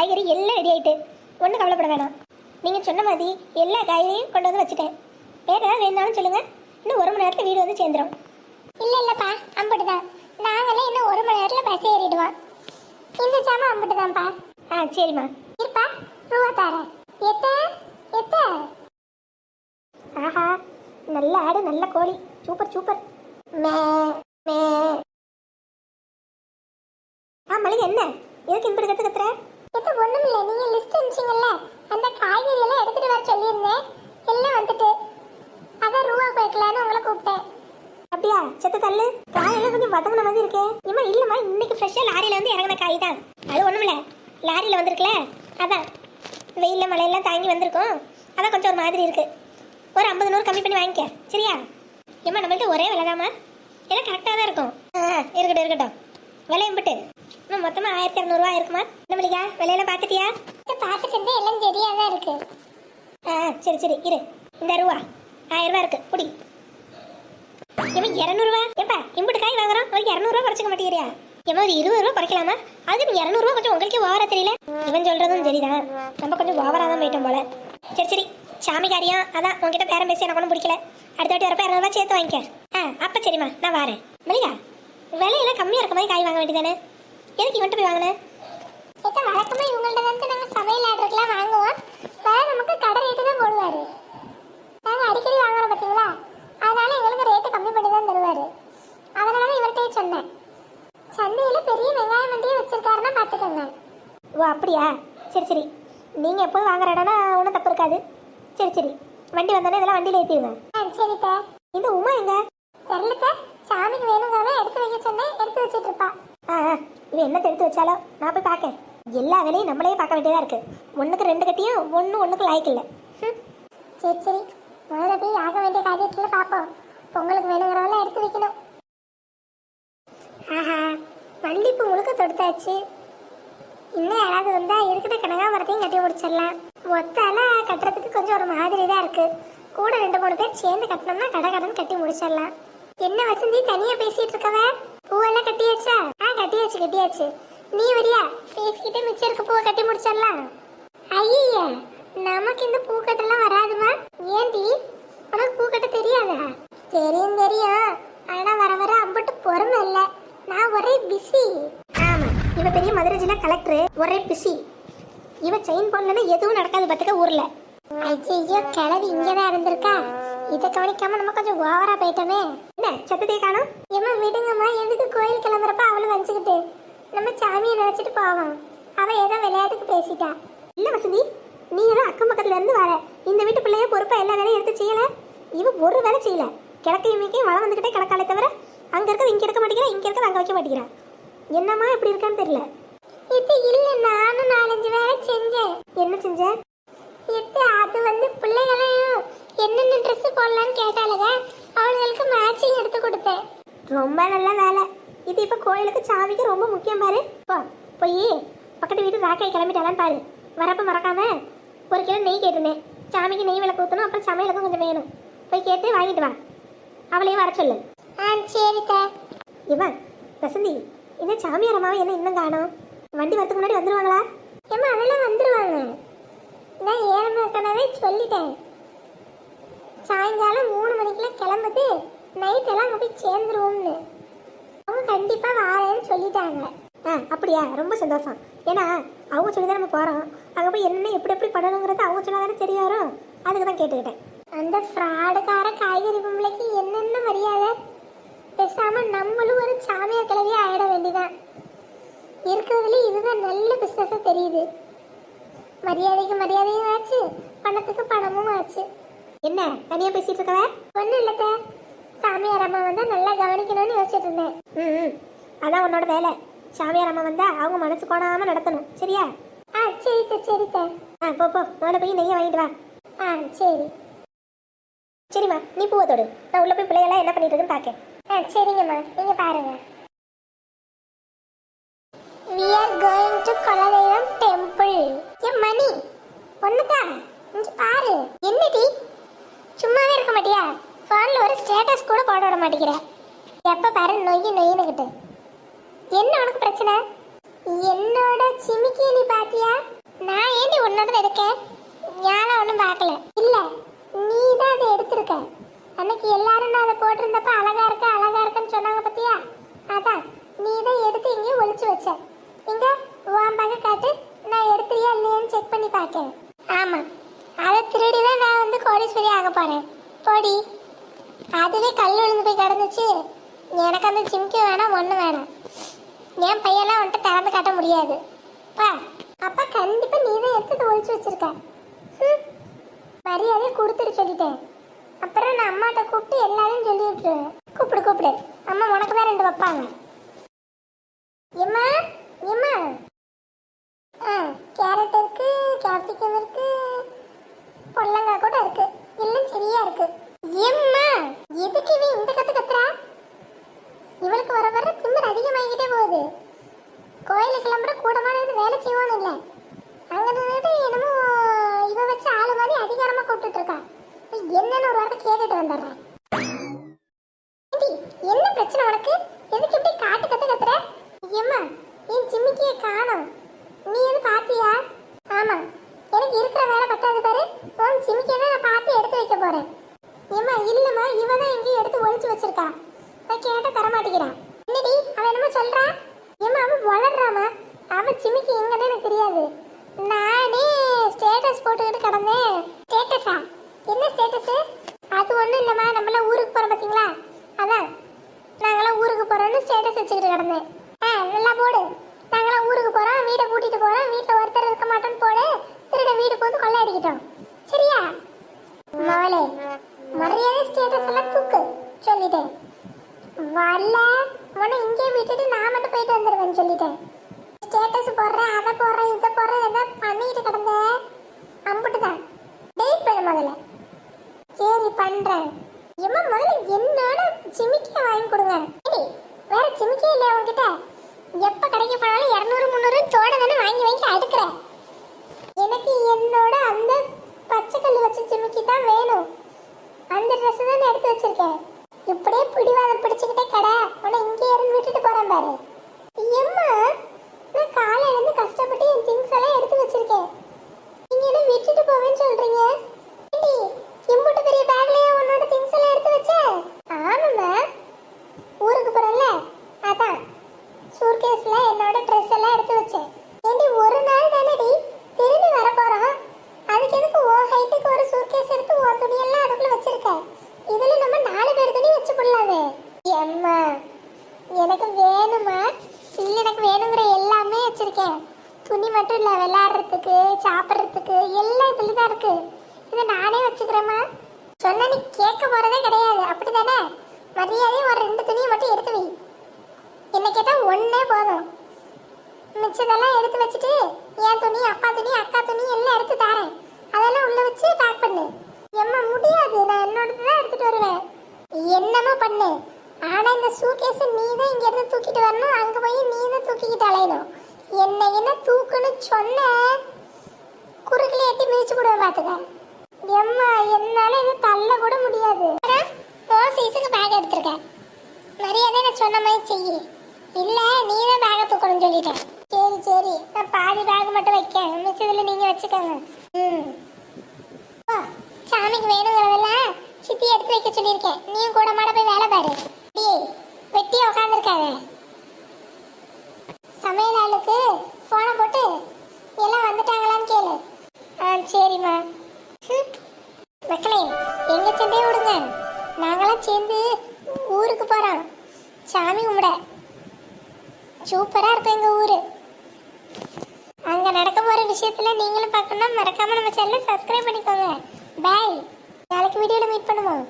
காய்கறி எல்லாம் ரெடி ஆயிட்டு. ஒன்றும் கவலைப்பட வேணாம். நீங்கள் சொன்ன மாதிரி எல்லா காய்கறியும் கொண்டு வந்து வச்சுட்டேன். வேறு ஏதாவது வேணாலும் சொல்லுங்கள் இன்னும் ஒரு மணி நேரத்தில் வீடு வந்து சேர்ந்துடும் இல்ல இல்லப்பா அம்புட்டுதான். நாங்களே இன்னும் ஒரு மணி நேரத்துல பஸ் ஏறிடுவோம். இந்த சாமான் அம்புட்டுதான்ப்பா. ஆ சரிம்மா. இருப்பா ரூபா தாரேன். எத்த எத்த? ஆஹா நல்ல ஆடு நல்ல கோழி. Super super. மே மே ஆ மளிகை என்ன எதுக்கு இப்படி கத்து கத்துற எத்த இல்லை. நீங்க லிஸ்ட் அனுப்பிச்சீங்கல்ல? அந்த காய்கறி எல்லாம் எடுத்துட்டு வர சொல்லியிருந்தேன். எல்லாம் வந்துட்டு. அதான் ரூபா போய்க்கலான்னு உங்களை கூப்பிட்டேன். அப்படியா? செத்து தள்ளு. காயெல்லாம் கொஞ்சம் வதங்கின மாதிரி இருக்கே. இம்மா இல்லம்மா இன்னைக்கு ஃப்ரெஷ்ஷாக லாரியில வந்து இறங்கின காய் தான். அது இல்லை. லாரியில வந்திருக்குல அதான். வெயிலில் மழையெல்லாம் தாங்கி வந்திருக்கும். அதான் கொஞ்சம் ஒரு மாதிரி இருக்கு. ஒரு ஐம்பது நூறு கம்மி பண்ணி வாங்கிக்க. சரியா? ஏம்மா நம்மள்ட்ட ஒரே விலைதாம்மா. எல்லாம் கரெக்டாக தான் இருக்கும். ஆ இருக்கட்டும் இருக்கட்டும். விலையம்பிட்டு இன்னும் மொத்தமாக ஆயிரத்தி இரநூறுவா இருக்குமா? இந்த மளிகா விலையெல்லாம் பார்த்துட்டியா? பார்த்துட்டு இருந்தா எல்லாம் சரியாதான் இருக்கு. ஆ சரி சரி இரு. இந்த ரூபா. ஆயிரம் ரூபா இருக்கு. குடி. இவன் இரநூறுவா ஏப்பா இம்புட்டு காய் வாங்குறோம். ஒரு இரநூறுவா குறைச்சிக்க மாட்டேங்கிறியா? இவன் ஒரு இருபது ரூபா குறைக்கலாமா? அது நீ இரநூறுவா கொஞ்சம் உங்களுக்கே ஓவரா தெரியல? இவன் சொல்றதும் சரிதான். நம்ம கொஞ்சம் ஓவரா தான் போயிட்டோம் போல. சரி சரி. சாமி காரியம் அதான் உங்ககிட்ட பேரம் பேசி எனக்கு ஒன்றும் பிடிக்கல. அடுத்த வாட்டி வரப்ப இரநூறுவா சேர்த்து வாங்கிக்க. ஆ அப்ப சரிம்மா நான் வரேன். மல்லிகா விலையெல்லாம் கம்மியா இருக்க மாதிரி காய் வாங்க வேண்டியதானே எதுக்கு இவன்ட்டு போய் வாங்கினேன் எத்த வழக்கமா இவங்கள்ட்ட வந்து நாங்க சமையல் ஆர்டருக்குலாம் வாங்குவோம். வேற நமக்கு கடை ரேட்டு தான் போடுவாரு. நாங்க அடிக்கடி வாங்குறோம் பாத்தீங்களா? அதனால எங்களுக்கு ரேட்டு கம்மி பண்ணி தான் தருவாரு. அதனால இவர்கிட்டயே சொன்னேன். சந்தையில பெரிய வெங்காயம் வண்டியை வச்சிருக்காருன்னா பாத்துக்கோங்க. ஓ அப்படியா? சரி சரி. நீங்கள் எப்போதும் வாங்குற இடம்னா ஒன்றும் தப்பு இருக்காது. சரி சரி. வண்டி வந்தோடனே இதெல்லாம் வண்டியில் ஏற்றிடுங்க ஆ சரித்த இந்த உமா எங்க? தெரியலத்த சாமிக்கு வேணுங்கிறத எடுத்து வைக்க சொன்னேன். எடுத்து வச்சிட்டு இருப்பா. ஆ ஆ, இவன் என்ன எடுத்து வச்சாலோ நான் போய் பார்க்கேன். எல்லா வேலையும் நம்மளே பார்க்க வேண்டியதாக இருக்கு. ஒன்றுக்கு ரெண்டு கட்டியும் ஒன்று ஒன்றுக்கு லாய்க்கு இல்லை. சரி சரி. முதல்ல போய் ஆக வேண்டிய காரியத்துல பார்ப்போம். பொங்கலுக்கு வேணுங்கிறதெல்லாம் எடுத்து வைக்கணும். ஆஹா மல்லிப்பூ முழுக்க தொடுத்தாச்சு. இன்னும் யாராவது வந்தா இருக்கிற கனகாமரத்தையும் கட்டி முடிச்சிடலாம். ஒத்தால கட்டுறதுக்கு கொஞ்சம் ஒரு மாதிரி தான் இருக்கு. கூட ரெண்டு மூணு பேர் சேர்ந்து கட்டினோம்னா கடை கடன் கட்டி முடிச்சிடலாம். என்ன வசந்தி தனியா பேசிட்டு இருக்கவ? பூவெல்லாம் கட்டியாச்சா? கட்டியாச்சு கட்டியாச்சு. நீ வரியா? பேசிக்கிட்டே மிச்சம் இருக்க பூவை கட்டி முடிச்சிடலாம். ஐயா நமக்கு இந்த பூக்கட்டெல்லாம் வராதுமா? ஏன்டி? உனக்கு பூ கட்ட தெரியாதா? தெரியும் தெரியும். ஆனா வர வர அம்பட்டு பொறுமை இல்ல. நான் ஒரே பிஸி ஆமா இவ பெரிய மதுரை ஜில்லா கலெக்டர் ஒரே பிஸி இவ செயின் போடலன்னா எதுவும் நடக்காது பார்த்துக்க ஊர்ல. ஐயோ கிளவி இங்கதான் இருந்திருக்கா. இதை கவனிக்காம நம்ம கொஞ்சம் ஓவரா போயிட்டோமே. சத்தத்தை காணும். ஏமா விடுங்கம்மா எதுக்கு கோயில் கிளம்புறப்ப அவளும் வச்சுக்கிட்டு? நம்ம சாமியை நினைச்சிட்டு போவோம். அவ ஏதோ விளையாட்டுக்கு பேசிட்டா. இல்ல வசந்தி நீ ஏதோ அக்கம் பக்கத்துல இருந்து வர. இந்த வீட்டு பிள்ளைய பொறுப்பா எல்லா வேலையும் எடுத்து செய்யல. இவ ஒரு வேலை செய்யல. கிழக்கையும் மீக்கையும் மழை வந்துகிட்டே கிடக்காலே தவிர அங்க இருக்கிறது இங்க இருக்க மாட்டேங்கிறா இங்க இருக்கிறது அங்க வைக்க மாட்டேங்கிறா. என்னம்மா இப்படி இருக்கான்னு தெரியல. இது இல்ல நானும் நாலஞ்சு வேலை செஞ்சேன். என்ன செஞ்ச? இது அது வந்து பிள்ளைகளையும் என்னென்ன ட்ரெஸ் போடலான்னு கேட்டாலுங்க அவளுங்களுக்கு மேட்சிங் எடுத்து கொடுத்தேன். ரொம்ப நல்ல வேலை. இது இப்ப கோயிலுக்கு சாமிக்கு ரொம்ப முக்கியம் பாரு. போ போய் பக்கத்து வீட்டு ராக்காய் கிளம்பிட்டாலான்னு பாரு. வரப்ப மறக்காம ஒரு கிலோ நெய் கேட்டிருந்தேன். சாமிக்கு நெய் விளக்கு ஊற்றணும் அப்புறம் சமையலுக்கும் கொஞ்சம் வேணும். போய் கேட்டு வாங்கிட்டு வா. அவளையும் வர சொல்லு. ஆ சரித்த இவன் வசந்தி இந்த சாமியார் அம்மாவை என்ன இன்னும் காணோம்? வண்டி வரதுக்கு முன்னாடி வந்துருவாங்களா? ஏம்மா அதெல்லாம் வந்துருவாங்க. நான் ஏழமக்கனவே சொல்லிட்டேன். சாயங்காலம் மூணு மணிக்கெல்லாம் கிளம்புது நைட் எல்லாம் அங்கே போய் சேர்ந்துருவோம்னு. அவங்க கண்டிப்பாக வாரேன்னு சொல்லிட்டாங்க. ஆ அப்படியா? ரொம்ப சந்தோஷம். ஏன்னா அவங்க சொல்லி தான் நம்ம போகிறோம் அங்கே போய் என்ன எப்படி எப்படி பண்ணணுங்கிறது அவங்க சொன்னால் தானே தெரிய வரும். அதுக்கு தான் கேட்டுக்கிட்டேன். அந்த ஃப்ராடுக்கார காய்கறி பொம்பளைக்கு என்னென்ன மரியாதை? பேசாமல் நம்மளும் ஒரு சாமியார் கிளவியா ஆயிட வேண்டிதான். இருக்கிறதுல இதுதான் நல்ல பிஸ்னஸாக தெரியுது. மரியாதைக்கு மரியாதையும் ஆச்சு பணத்துக்கு பணமும் ஆச்சு. என்ன தனியாக பேசிட்டு இருக்கவ ஒன்றும் இல்லத்த சாமியார் அம்மா வந்தா நல்லா கவனிக்கணும்னு யோசிச்சுட்டு இருந்தேன். ம் ம். அதான் உன்னோட வேலை. சாமியார் அம்மா வந்தா அவங்க மனசு கோணாமல் நடத்தணும். சரியா? ஆ சரித்த சரித்த ஆ போ போ. முதல்ல போய் நெய்யை வாங்கிட்டு வா. ஆ சரி. சரிம்மா நீ பூவை தொடு. நான் உள்ள போய் பிள்ளையெல்லாம் என்ன பண்ணிட்டு இருக்குன்னு பார்க்கேன் ஆ சரிங்கம்மா. நீங்க பாருங்க. We are going to குலதெய்வம் டெம்பிள் ஏ மணி? ஒண்ணுதான் இங்க பாரு. என்னடி? சும்மாவே இருக்க மாட்டியா? ஃபோனில் ஒரு ஸ்டேட்டஸ் கூட போட விட மாட்டேங்கிற. எப்போ பாரு நொய்யு நொய்யுனுக்கிட்டு என்ன உனக்கு பிரச்சனை? என்னோட சிமிக்கி நீ பாத்தியா? நான் ஏண்டி உன்னோட எடுக்கேன் ஞானம் ஒன்றும் பார்க்கல. இல்லை நீ தான் அதை எடுத்திருக்க. அன்னைக்கு எல்லாரும் நான் அதை போட்டிருந்தப்ப அழகா இருக்க அழகா இருக்கன்னு சொன்னாங்க பார்த்தியா அதான் நீ தான் எடுத்து இங்கேயும் ஒழிச்சு வச்ச. இங்க வாம்பாக காட்டு நான் எடுத்துறியா இல்லையான்னு செக் பண்ணி பார்க்கேன் ஆமாம் அதை திருடி தான் நான் வந்து கோடீஸ்வரி ஆக பாரு. போடி. அதுவே கல் விழுந்து போய் கிடந்துச்சு. எனக்கு அந்த சிம்கி வேணாம் ஒன்று வேணாம். என் பையெல்லாம் வந்துட்டு திறந்து காட்ட முடியாது. பா. அப்பா கண்டிப்பாக நீ தான் எடுத்து ஒழிச்சு வச்சிருக்க. ஹம். மரியாதை கொடுத்துட்டு சொல்லிட்டேன். அப்புறம் நான் அம்மாட்ட கூப்பிட்டு எல்லாரையும் சொல்லி விட்டுருவேன். கூப்பிடு கூப்பிடு. அம்மா உனக்கு தான் ரெண்டு வைப்பாங்க. எம்மா எம்மா ஆ கேரட் இருக்கு கேப்சிகம் இருக்கு. பொல்லங்காய் கூட இருக்கு. எல்லாம் சரியா இருக்கு. எம்மா எதுக்கு இவன் இந்த கத்து கத்துறா? இவளுக்கு வர வர திமிர் அதிகமாகிட்டே போகுது. கோயிலுக்கு கிளம்புற கூடமான இருந்து வேலை செய்வான்னு இல்லை. அங்க நின்றுட்டு என்னமோ இவ வச்சு ஆளு மாதிரி அதிகாரமா கூப்பிட்டுட்டு இருக்கா. என்னன்னு ஒரு வார்த்தை கேட்டுட்டு வந்துடுறேன். என்ன பிரச்சனை உனக்கு? எதுக்கு இப்படி காட்டு கத்து கத்துற? ஏம்மா என் ஜிம்மிக்கிய காணும். நீ எது பாத்தியா? ஆமா. எனக்கு இருக்கிற வேலை பத்தாது பாரு. உன் ஜிம்மிக்கிய தான் நான் பார்த்து எடுத்து வைக்க போறேன். ஏம்மா இல்லம்மா இவ தான் எங்கேயும் எடுத்து ஒழிச்சு வச்சிருக்கா. நான் கேட்ட தர மாட்டேங்கிறான். என்னடி அவன் என்னமோ சொல்றா? ஏமா அவன் வளர்றாமா அவன் சிமிக்கு எங்கன்னு எனக்கு தெரியாது. நானே ஸ்டேட்டஸ் போட்டுக்கிட்டு கிடந்தேன். ஸ்டேட்டஸா என்ன ஸ்டேட்டஸ் அது ஒன்றும் இல்லைம்மா நம்மளாம் ஊருக்கு போகிறோம் பார்த்தீங்களா அதான். நாங்களாம் ஊருக்கு போகிறோன்னு ஸ்டேட்டஸ் வச்சுக்கிட்டு கிடந்தேன். ஆ நல்லா போடு. நாங்களாம் ஊருக்கு போகிறோம் வீடை கூட்டிட்டு போகிறோம் வீட்டுல ஒருத்தர் இருக்க மாட்டோம்னு போடு திருட வீடு போது கொள்ளை அடிக்கிட்டோம் சரியா மவளே மரியாதை ஸ்டேட்டஸ் எல்லாம் தூக்கு சொல்லிட்டேன் வரல உன்னை இங்கே விட்டுட்டு நான் மட்டும் போயிட்டு வந்துடுவேன் சொல்லிட்டேன் ஸ்டேட்டஸ் போடுறேன் அதை போடுறேன் இதை போடுறேன் எதாவது பண்ணிட்டு கிடந்தேன் அம்புட்டு தான். டேட் பண்ண முதல்ல சரி பண்றேன் எம்மா முதல்ல என்னோட ஜிமிக்கிய வாங்கி கொடுங்க. ஏடி, வேற ஜிமிக்கே இல்லையா உங்ககிட்ட எப்ப கடைக்கு போனாலும் இரநூறு முந்நூறு தோட தானே வாங்கி வாங்கி அடுக்கிறேன் எனக்கு என்னோட அந்த பச்சை கல் வச்ச ஜிமிக்கி தான் வேணும். அந்த ட்ரெஸ் தான் நான் எடுத்து வச்சிருக்கேன் இப்படியே பிடிவாதம் பிடிச்சுக்கிட்டே கடை. உன்னை இங்கே இருந்து விட்டுட்டு போறேன் பாரு. எம்மா நான் காலையிலேருந்து கஷ்டப்பட்டு என் திங்ஸ் எல்லாம் எடுத்து வச்சிருக்கேன். எல்லாம் என்ன விட்டுட்டு போவேன்னு சொல்றீங்க? ஏண்டி, பெரிய பேக்லயே உன்னோட திங்ஸ் எல்லாம் எடுத்து வச்ச? ஆமாம்மா ஊருக்கு போறேன்ல அதான் சூர்கேஸ்ல என்னோட ட்ரெஸ் எல்லாம் எடுத்து வச்சேன் ஏண்டி ஒரு நாள் தானடி திரும்பி வர போறோம் அதுக்கு எதுக்கு ஓ ஹைட்டுக்கு ஒரு சூர்கேஸ் எடுத்து ஓ துணியெல்லாம் அதுக்குள்ள வச்சிருக்க இதுல நம்ம நாலு பேர் துணி வச்சு போடலாமே எம்மா எனக்கு வேணுமா இல்ல எனக்கு வேணுங்கிற எல்லாமே வச்சிருக்கேன் துணி மட்டும் இல்லை விளையாடுறதுக்கு சாப்பிட்றதுக்கு எல்லாம் இதில் தான் இருக்கு. இதை நானே வச்சுக்கிறேம்மா. சொன்ன நீ கேட்க போகிறதே கிடையாது. அப்படி தானே மரியாதையும் ஒரு ரெண்டு துணியை மட்டும் எடுத்து வை. என்ன கேட்டால் ஒன்றே போதும். மிச்சதெல்லாம் எடுத்து வச்சுட்டு என் துணி அப்பா துணி அக்கா துணி எல்லாம் எடுத்து தரேன். அதெல்லாம் உள்ள வச்சு பேக் பண்ணு. எம்மா முடியாது. நான் என்னோடது தான் எடுத்துகிட்டு வருவேன். என்னமோ பண்ணு? ஆனால் இந்த சூட்கேஸ் நீ தான் இங்கேருந்து தூக்கிட்டு வரணும். அங்கே போய் நீ தான் தூக்கிக்கிட்டு அலையணும். என்ன என்ன தூக்குன்னு சொன்ன? குறுக்கில எட்டி மிதிச்சு கூட பாத்துக்க எம்மா என்னால இது தள்ள கூட முடியாது. ஓ சைஸுக்கு பேக் எடுத்திருக்கேன் மரியாதை நான் சொன்ன மாதிரி செய்ய. இல்ல நீ தான் பேக தூக்கணும்னு சொல்லிட்டேன் சரி சரி. நான் பாதி பேக் மட்டும் வைக்கேன். மிச்சதுல நீங்க வச்சுக்கோங்க. ம். சாமிக்கு வேணுங்கிறதெல்லாம் சித்தி எடுத்து வைக்க சொல்லியிருக்கேன். நீயும் கூட மாட போய் வேலை பாரு. வெட்டியே உட்காந்துருக்காங்க சரிம்மா. மக்களே எங்க சண்டையை விடுங்க நாங்களாம் சேர்ந்து ஊருக்கு போறோம். சாமி கும்பிட. சூப்பரா இருக்கும் எங்க ஊரு. அங்க நடக்க போற விஷயத்துல நீங்களும் பார்க்கணும்னா மறக்காம நம்ம சேனலை சப்ஸ்கிரைப் பண்ணிக்கோங்க. பாய் நாளைக்கு வீடியோல மீட் பண்ணுவோம்.